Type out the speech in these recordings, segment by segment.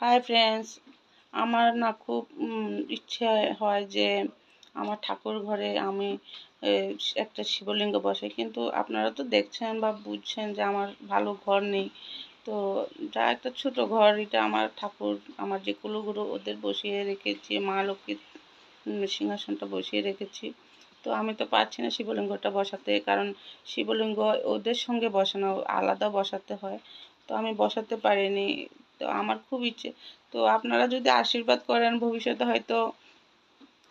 Hi friends আমার না খুব ইচ্ছে হয় যে আমার ঠাকুর ঘরে আমি একটা শিবলিঙ্গ বসাই। কিন্তু আপনারা তো দেখছেন বা বুঝছেন যে আমার ভালো ঘর নেই। তো যা একটা ছোট ঘর, এটা আমার ঠাকুর, আমার যে কুলগুরু ওদের বসিয়ে রেখেছি, মা লক্ষ্মীর সিংহাসনটা বসিয়ে রেখেছি। তো আমি তো পারছি না শিবলিঙ্গটা বসাতে, কারণ শিবলিঙ্গ ওদের সঙ্গে বসানো, আলাদা বসাতে হয়। তো আমি বসাতে পারিনি। তো আমার খুব ইচ্ছে। তো আপনারা যদি আশীর্বাদ করেন ভবিষ্যতে হয়তো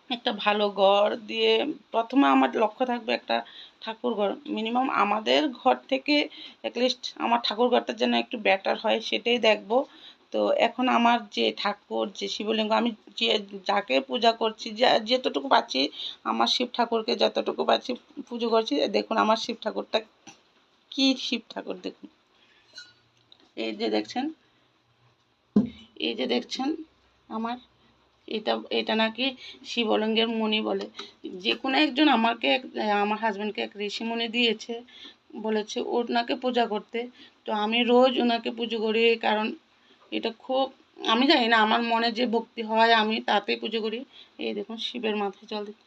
একটা ভালো ঘর দিয়ে প্রথমে আমার লক্ষ্য থাকবে একটা ঠাকুর ঘর। মিনিমাম আমাদের ঘর থেকে অ্যাটলিস্ট আমার ঠাকুর ঘরটা যেন একটু বেটার হয় সেটাই দেখব। তো এখন আমার যে ঠাকুর, যে শিবলিঙ্গ, আমি যে যাকে পূজা করছি, যা যতটুকু পাচ্ছি আমার শিব ঠাকুরকে যতটুকু পাচ্ছি পুজো করছি, দেখুন আমার শিব ঠাকুরটা কি শিব ঠাকুর দেখুন। এই যে দেখছেন এই যে দেখছেন, আমার এটা এটা নাকি শিবলঙ্গের মণি বলে। যে কোনো একজন আমাকে আমার হাজব্যান্ডকে এক ঋষিমণি দিয়েছে, বলেছে ওনাকে পূজা করতে। তো আমি রোজ ওনাকে পুজো করি কারণ এটা খুব, আমি জানি না, আমার মনে যে ভক্তি হয়, আমি তাতেই পুজো করি। এই দেখুন, শিবের মাথায় জল দিতে